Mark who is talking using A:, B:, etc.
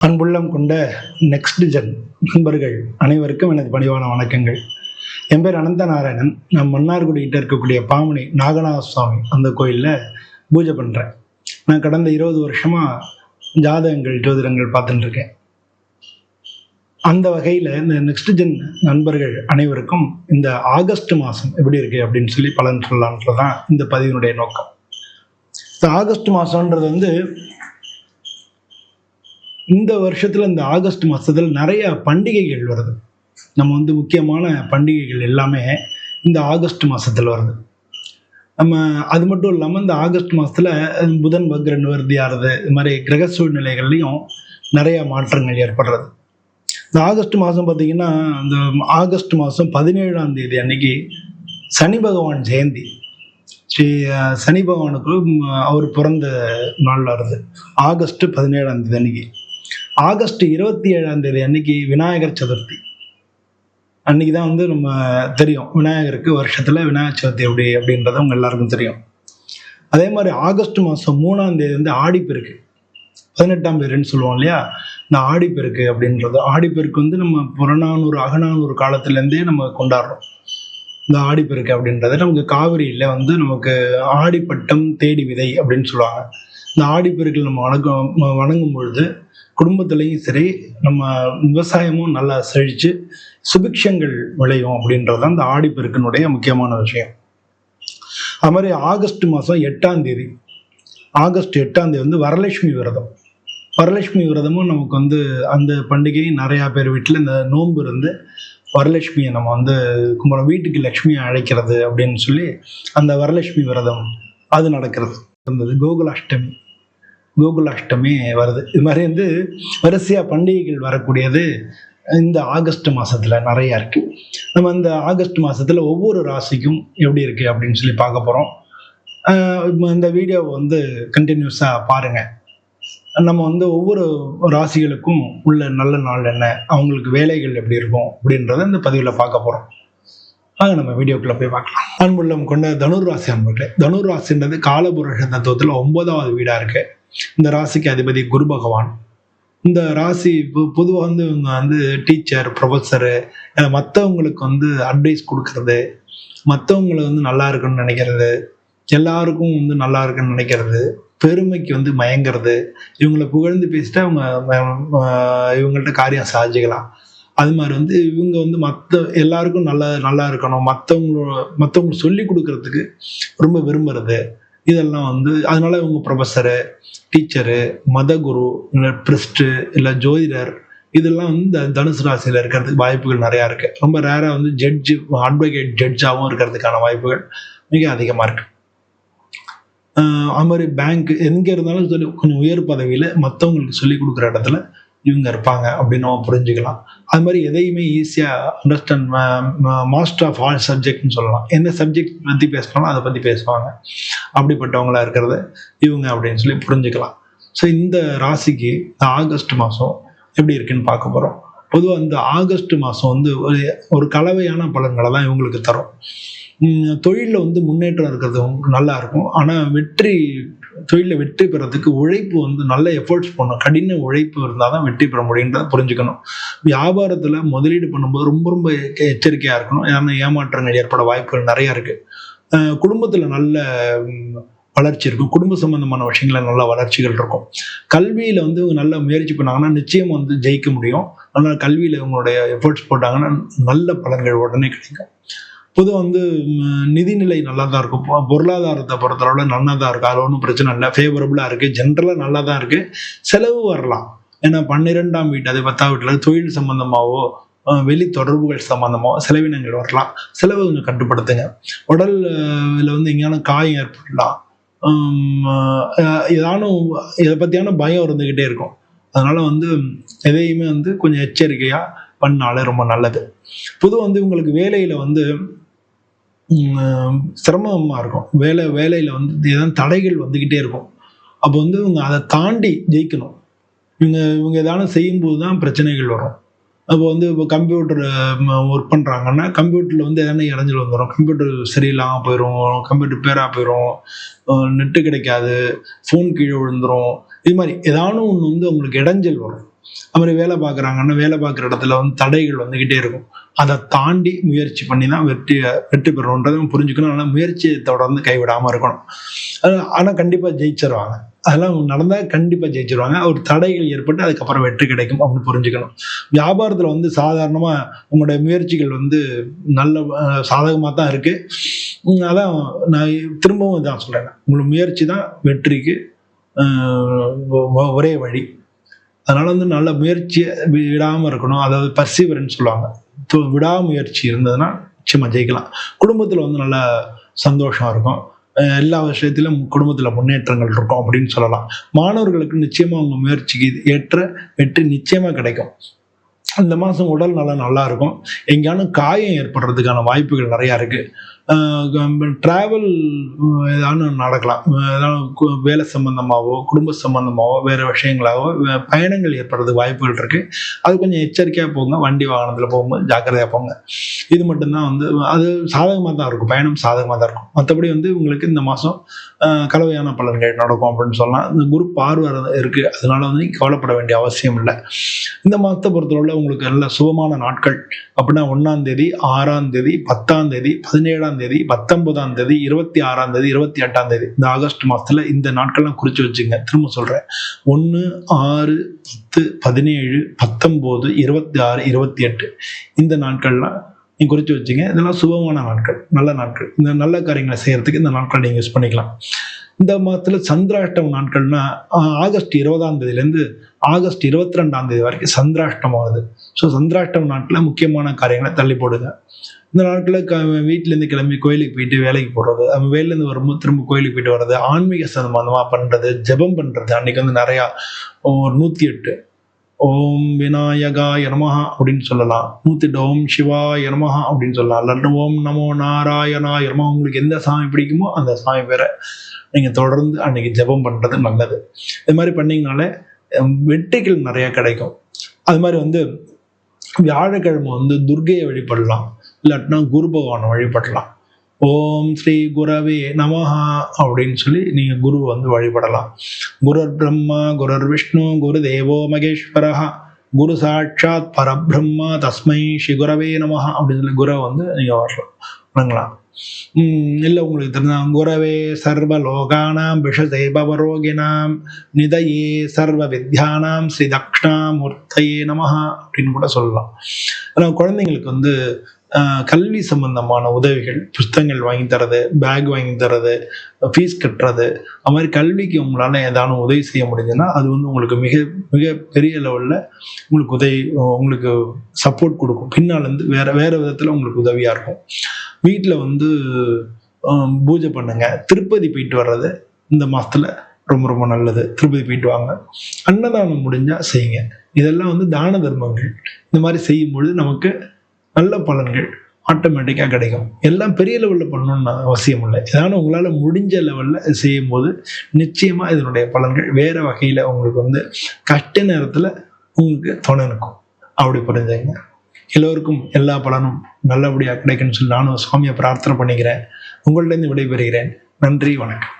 A: அன்புள்ளம் கொண்ட next gen நண்பர்கள் அனைவருக்கும் எனது பணிவான வணக்கங்கள். என் பேர் அனந்த நாராயணன் நான் மன்னார்குடிகிட்ட இருக்கக்கூடிய பாமணி நாகநாத சுவாமி அந்த கோயிலில் பூஜை பண்ணுறேன் நான் கடந்த இருபது வருஷமாக ஜாதகங்கள் ஜோதிடங்கள் பார்த்துட்டுருக்கேன் அந்த வகையில் இந்த நெக்ஸ்ட் ஜென் நண்பர்கள் அனைவருக்கும் இந்த ஆகஸ்ட் மாதம் எப்படி இருக்குது அப்படின்னு சொல்லி பலன் சொல்லலான்றது தான் இந்த பதிவினுடைய நோக்கம். இந்த ஆகஸ்ட் மாதம்ன்றது வந்து இந்த வருஷத்துல இந்த ஆகஸ்ட் மாசத்துல நிறைய பண்டிகைகள் வருது. நம்ம வந்து முக்கியமான பண்டிகைகள் எல்லாமே இந்த ஆகஸ்ட் மாசத்துல வருது. நம்ம அது மட்டும் இல்லாமல் இந்த ஆகஸ்ட் மாசத்துல புதன் வக்ரன் வருதி ஆறுது இது மாதிரி கிரக சூழ்நிலைகள்லையும் நிறைய மாற்றங்கள் ஏற்படுறது. இந்த ஆகஸ்ட் மாதம் பார்த்தீங்கன்னா இந்த ஆகஸ்ட் மாதம் பதினேழாம் தேதி அன்னைக்கு சனி பகவான் ஜெயந்தி. ஸ்ரீ சனி பகவானுக்கு அவர் பிறந்த நாள் வருது. ஆகஸ்ட் பதினேழாம் தேதி அன்னைக்கு. ஆகஸ்ட் இருபத்தி ஏழாம் தேதி அன்னைக்கு விநாயகர் சதுர்த்தி. அன்னைக்கு தான் வந்து நம்ம தெரியும் விநாயகருக்கு வருஷத்தில் விநாயகர் சதுர்த்தி எப்படி அப்படின்றது உங்க எல்லாருக்கும் தெரியும். அதே மாதிரி ஆகஸ்ட் மாதம் மூணாம் தேதி வந்து ஆடிப்பெருக்கு. பதினெட்டாம் பேருன்னு சொல்லுவோம் இல்லையா? இந்த ஆடிப்பெருக்கு அப்படின்றது. ஆடிப்பெருக்கு வந்து நம்ம புறநானூறு அகநானூறு காலத்துலேருந்தே நம்ம கொண்டாடுறோம். இந்த ஆடிப்பெருக்கு அப்படின்றது நமக்கு காவிரியில் வந்து நமக்கு ஆடிப்பட்டம் தேடி விதை அப்படின்னு சொல்லுவாங்க. இந்த ஆடிப்பெருக்கில் நம்ம வணக்கம் வணங்கும் பொழுது குடும்பத்துலேயும் சரி நம்ம விவசாயமும் நல்லா செழித்து சுபிக்ஷங்கள் விளையும் அப்படின்றது தான் இந்த ஆடிப்பெருக்கினுடைய முக்கியமான விஷயம். அது மாதிரி ஆகஸ்ட் மாதம் எட்டாம் தேதி ஆகஸ்ட் எட்டாம் தேதி வந்து வரலட்சுமி விரதம். வரலட்சுமி விரதமும் நமக்கு வந்து அந்த பண்டிகை நிறையா பேர் வீட்டில் இந்த நோன்பு இருந்து வரலட்சுமியை நம்ம வந்து கும்பிடும் வீட்டுக்கு லட்சுமியை அழைக்கிறது அப்படின்னு சொல்லி அந்த வரலட்சுமி விரதம் அது நடக்கிறது. இருந்தது கோகுலாஷ்டமி. கோகுலாஷ்டமி வருது. இது மாதிரி வந்து வரிசையாக பண்டிகைகள் வரக்கூடியது இந்த ஆகஸ்ட் மாதத்தில் நிறையா இருக்குது நம்ம இந்த ஆகஸ்ட் மாதத்தில் ஒவ்வொரு ராசிக்கும் எப்படி இருக்குது அப்படின்னு சொல்லி பார்க்க போகிறோம் இந்த வீடியோவை வந்து கண்டினியூஸாக பாருங்கள் நம்ம வந்து ஒவ்வொரு ராசிகளுக்கும் உள்ள நல்ல நாள் என்ன அவங்களுக்கு வேலைகள் எப்படி இருக்கும் அப்படின்றத இந்த பதிவில் பார்க்க போகிறோம் வாங்க நம்ம வீடியோக்குள்ளே போய் பார்க்கலாம். அன்புள்ளம் கொண்ட தனுர் ராசி அன்பர்களே தனுர் ராசின்றது காலபுருஷ தத்துவத்தில் ஒன்பதாவது வீடாக இருக்குது இந்த ராசிக்கு அதிபதி குரு பகவான். இந்த ராசி பொதுவாக வந்து இவங்க வந்து டீச்சர் ப்ரொஃபஸரு மற்றவங்களுக்கு வந்து அட்வைஸ் கொடுக்கறது மற்றவங்களை வந்து நல்லா இருக்குன்னு நினைக்கிறது எல்லாருக்கும் வந்து நல்லா இருக்குன்னு நினைக்கிறது பெருமைக்கு வந்து மயங்கிறது இவங்களை புகழ்ந்து பேசிட்டு அவங்க இவங்கள்ட்ட காரியம் சாதிச்சுக்கலாம். அது மாதிரி வந்து இவங்க வந்து மற்ற எல்லாருக்கும் நல்லா நல்லா இருக்கணும். மற்றவங்களோட மற்றவங்களுக்கு சொல்லி கொடுக்கறதுக்கு ரொம்ப விரும்புறது. இதெல்லாம் வந்து அதனால இவங்க ப்ரொஃபஸரு டீச்சரு மதகுரு இல்லை பிரிஸ்ட்டு இல்லை ஜோதிடர் இதெல்லாம் வந்து தனுசு ராசியில் இருக்கிறதுக்கு வாய்ப்புகள் நிறையா இருக்கு. ரொம்ப ரேராக வந்து ஜட்ஜு அட்வொகேட் ஜட்ஜாகவும் இருக்கிறதுக்கான வாய்ப்புகள் மிக அதிகமாக இருக்கு. அது மாதிரி பேங்க் எங்கே இருந்தாலும் சொல்லி கொஞ்சம் உயர் பதவியில் மற்றவங்களுக்கு சொல்லி கொடுக்குற இடத்துல இவங்க இருப்பாங்க அப்படின்னு நம்ம புரிஞ்சுக்கலாம். அது மாதிரி எதையுமே ஈஸியாக அண்டர்ஸ்டாண்ட் மாஸ்டர் ஆஃப் ஆல் சப்ஜெக்ட்னு சொல்லலாம். எந்த சப்ஜெக்ட் பற்றி பேசுனாலும் அதை பற்றி பேசுவாங்க. அப்படிப்பட்டவங்களா இருக்கிறது இவங்க அப்படின்னு சொல்லி புரிஞ்சுக்கலாம். ஸோ இந்த ராசிக்கு இந்த ஆகஸ்ட் மாதம் எப்படி இருக்குன்னு பார்க்க போகிறோம் பொதுவாக இந்த ஆகஸ்ட் மாதம் வந்து ஒரு ஒரு கலவையான பலன்களை தான் இவங்களுக்கு தரும். தொழிலில் வந்து முன்னேற்றம் இருக்கிறது நல்லா இருக்கும். ஆனால் வெற்றி தொழிலில் வெற்றி பெறதுக்கு உழைப்பு வந்து நல்ல எஃபர்ட்ஸ் பண்ணணும். கடின உழைப்பு இருந்தால் தான் வெற்றி பெற முடியுன்றத புரிஞ்சுக்கணும். வியாபாரத்தில் முதலீடு பண்ணும்போது ரொம்ப ரொம்ப எச்சரிக்கையாக இருக்கணும். ஏன்னா ஏமாற்றங்கள் ஏற்பட வாய்ப்புகள் நிறையா இருக்குது குடும்பத்தில் நல்ல வளர்ச்சி இருக்கும். குடும்ப சம்பந்தமான விஷயங்கள நல்ல வளர்ச்சிகள் இருக்கும். கல்வியில் வந்து இவங்க நல்ல முயற்சி பண்ணாங்கன்னா நிச்சயம் வந்து ஜெயிக்க முடியும். ஆனால் கல்வியில் இவங்களுடைய எஃபர்ட்ஸ் போட்டாங்கன்னா நல்ல பலன்கள் உடனே கிடைக்கும். பொதுவாக வந்து நிதிநிலை நல்லா தான் இருக்கும். பொ- பொருளாதாரத்தை பொறுத்தளவில் நல்லா தான் இருக்கும் அதில் ஒன்றும் பிரச்சனை இல்லை. ஃபேவரபுளாக இருக்குது ஜென்ரலாக நல்லா தான் இருக்குது செலவு வரலாம். ஏன்னா பன்னிரெண்டாம் வீட்டு அது பத்தாம் வீட்டில் தொழில் சம்மந்தமாகவோ வெளி தொடர்புகள் சம்பந்தமோ செலவினங்கள் வரலாம். செலவு கொஞ்சம் கட்டுப்படுத்துங்க. உடல் இதில் வந்து எங்கேயான காயம் ஏற்படலாம். ஏதானும் இதை பற்றியான பயம் இருந்துக்கிட்டே இருக்கும். அதனால் வந்து எதையுமே வந்து கொஞ்சம் எச்சரிக்கையாக பண்ணாலே ரொம்ப நல்லது. பொதுவாக வந்து உங்களுக்கு வேலையில் வந்து சிரமமாக இருக்கும். வேலை வேலையில் வந்து ஏதாவது தடைகள் வந்துக்கிட்டே இருக்கும். அப்போ வந்து இவங்க அதை தாண்டி ஜெயிக்கணும். இவங்க இவங்க எதாவது செய்யும்போது தான் பிரச்சனைகள் வரும். அப்போ வந்து இப்போ கம்ப்யூட்டர் ஒர்க் பண்ணுறாங்கன்னா கம்ப்யூட்டரில் வந்து எதனா இடைஞ்சல் வந்துடும் கம்ப்யூட்டர் சரியில்லாமல் போயிடும் கம்ப்யூட்டர் பேராக போயிடும் நெட்டு கிடைக்காது. ஃபோன் கீழே விழுந்துடும் இது மாதிரி ஏதானும் ஒன்று வந்து உங்களுக்கு இடைஞ்சல் வரும். அது மாதிரி வேலை பார்க்குறாங்கன்னா வேலை பார்க்குற இடத்துல வந்து தடைகள் வந்துக்கிட்டே இருக்கும். அதை தாண்டி முயற்சி பண்ணி தான் வெற்றி வெற்றி பெறணுன்றதும் புரிஞ்சுக்கணும். ஆனால் முயற்சியை தொடர்ந்து கைவிடாமல் இருக்கணும். ஆனால் கண்டிப்பாக ஜெயிச்சிருவாங்க. அதெல்லாம் நடந்தால் கண்டிப்பாக ஜெயிச்சிருவாங்க. ஒரு தடைகள் ஏற்பட்டு அதுக்கப்புறம் வெற்றி கிடைக்கும் அப்படின்னு புரிஞ்சுக்கணும். வியாபாரத்தில் வந்து சாதாரணமாக உங்களுடைய முயற்சிகள் வந்து நல்ல சாதகமாக தான் இருக்குது அதான் நான் திரும்பவும் இதான் சொல்கிறேன் உங்களோட முயற்சி தான் வெற்றிக்கு ஒரே வழி. அதனால் வந்து நல்ல முயற்சியை விடாமல் இருக்கணும். அதாவது பர்சீவரன்னு சொல்லுவாங்க. விடாமுயற்சி இருந்ததுன்னா நிச்சயமாக ஜெயிக்கலாம். குடும்பத்தில் வந்து நல்ல சந்தோஷம் இருக்கும். எல்லா விஷயத்திலும் குடும்பத்தில் முன்னேற்றங்கள் இருக்கும் அப்படின்னு சொல்லலாம். மாணவர்களுக்கு நிச்சயமாக அவங்க முயற்சிக்கு ஏற்ற வெற்றி நிச்சயமாக கிடைக்கும். இந்த மாதம் உடல் நலம் நல்லா இருக்கும். எங்கேயானும் காயம் ஏற்படுறதுக்கான வாய்ப்புகள் நிறையா இருக்குது ட்ராவல் ஏதாவது நடக்கலாம். ஏதாவது வேலை சம்மந்தமாகவோ குடும்ப சம்மந்தமாகவோ வேறு விஷயங்களாகவோ பயணங்கள் ஏற்படுறதுக்கு வாய்ப்புகள் இருக்குது அது கொஞ்சம் எச்சரிக்கையாக போங்க. வண்டி வாகனத்தில் போகும்போது ஜாக்கிரதையாக போங்க. இது மட்டும்தான் வந்து அது சாதகமாக தான் இருக்கும். பயணம் சாதகமாக தான் இருக்கும். மற்றபடி வந்து உங்களுக்கு இந்த மாதம் கலவையான பலன்கள் நடக்கும் அப்படின்னு சொல்லலாம் இந்த குரு பார்வை இருக்குது அதனால வந்து கவலைப்பட வேண்டிய அவசியம் இல்லை. இந்த மாதத்தை பொறுத்தவரை உங்களுக்கு நல்ல சுபமான நாட்கள் அப்படின்னா ஒன்றாம் தேதி ஆறாம் தேதி பத்தாம் தேதி பதினேழாம் தேதி பத்தொன்பதாம் தேதி இருபத்தி ஆறாம் தேதி இருபத்தி எட்டாம் தேதி இந்த ஆகஸ்ட் மாசத்துல இந்த நாட்கள்லாம் குறித்து வச்சுங்க. திரும்ப சொல்கிறேன் ஒன்று ஆறு பத்து பதினேழு பத்தொம்போது இருபத்தி ஆறு இருபத்தி எட்டு. இந்த நாட்கள்லாம் நீங்கள் குறித்து வச்சுங்க. இதெல்லாம் சுபமான நாட்கள். நல்ல நாட்கள். இந்த நல்ல காரியங்களை செய்கிறதுக்கு இந்த நாட்கள் நீங்கள் யூஸ் பண்ணிக்கலாம். இந்த மாதத்தில் சந்திராஷ்டம நாட்கள்னா ஆகஸ்ட் இருபதாம் தேதியிலேருந்து ஆகஸ்ட் இருபத்தி ரெண்டாம் தேதி வரைக்கும் சந்திராஷ்டம் ஆகுது ஸோ சந்திராஷ்டம நாட்டில் முக்கியமான காரியங்களை தள்ளி போடுங்க. இந்த நாட்களில் க வீட்டிலேருந்து கிளம்பி கோயிலுக்கு போயிட்டு வேலைக்கு போடுறது வேலையிலேருந்து வரும்போது திரும்ப கோயிலுக்கு போயிட்டு வர்றது ஆன்மீக சம்பந்தமாக பண்ணுறது ஜபம் பண்ணுறது அன்றைக்கி வந்து நிறையா ஒரு நூற்றி எட்டு ஓம் விநாயகா எனமஹா அப்படின்னு சொல்லலாம். நூத்திட்டு ஓம் சிவா யனமஹா அப்படின்னு சொல்லலாம். இல்லாட்டி ஓம் நமோ நாராயணா யனமா உங்களுக்கு எந்த சாமி பிடிக்குமோ அந்த சாமி பேரை நீங்கள் தொடர்ந்து அன்னைக்கு ஜபம் பண்ணுறது நல்லது. இது மாதிரி பண்ணிங்கனாலே வெற்றிகள் நிறைய கிடைக்கும். அது மாதிரி வந்து வியாழக்கிழமை வந்து துர்கையை வழிபடலாம். இல்லாட்டினா குரு பகவானை வழிபடலாம். ஓம் ஸ்ரீ குரவே நமஹா அப்படின்னு சொல்லி நீங்கள் குரு வந்து வழிபடலாம். குருர் பிரம்மா குருர் விஷ்ணு குரு தேவோ மகேஸ்வரஹா குரு சாட்சாத் பரபிரம்மா தஸ்மை ஸ்ரீ குரவே நமஹா அப்படின்னு சொல்லி குருவை வந்து நீங்கள் வரலாம். வணங்கலாம். இல்லை உங்களுக்கு தெரிஞ்ச குரவே சர்வ லோகானாம் விஷசே பவரோகினாம் நிதையே சர்வ வித்யானாம் ஸ்ரீ தக்ஷணாமூர்த்தையே நமஹா அப்படின்னு கூட சொல்லலாம். ஆனால் குழந்தைங்களுக்கு வந்து கல்வி சம்பந்தமான உதவிகள் புஸ்தகங்கள் வாங்கி தரது பேக் வாங்கி தரது ஃபீஸ் கட்டுறது அது மாதிரி கல்விக்கு உங்களால் ஏதானும் உதவி செய்ய முடிஞ்சுன்னா அது வந்து உங்களுக்கு மிக மிக பெரிய லெவலில் உங்களுக்கு உதவி உங்களுக்கு சப்போர்ட் கொடுக்கும். பின்னாலேருந்து வேறு வேறு விதத்தில் உங்களுக்கு உதவியாக இருக்கும். வீட்டில் வந்து பூஜை பண்ணுங்க. திருப்பதி போயிட்டு வர்றது இந்த மாதத்தில் ரொம்ப ரொம்ப நல்லது. திருப்பதி போயிட்டு வாங்க. அன்னதானம் முடிஞ்சால் செய்யுங்க. இதெல்லாம் வந்து தான தர்மங்கள். இந்த மாதிரி செய்யும்பொழுது நமக்கு நல்ல பலன்கள் ஆட்டோமேட்டிக்காக கிடைக்கும். எல்லாம் பெரிய லெவலில் பண்ணணும்னு அவசியம் இல்லை. ஏதாவது உங்களால் முடிஞ்ச லெவலில் செய்யும் போது நிச்சயமாக இதனுடைய பலன்கள் வேறு வகையில் உங்களுக்கு வந்து கஷ்ட நேரத்தில் உங்களுக்கு துணை இருக்கும் அப்படி புரிஞ்சுங்க. எல்லோருக்கும் எல்லா பலனும் நல்லபடியாக கிடைக்குன்னு சொல்லி நானும் சுவாமியை பிரார்த்தனை பண்ணிக்கிறேன். உங்கள்டேருந்து விடைபெறுகிறேன். நன்றி வணக்கம்.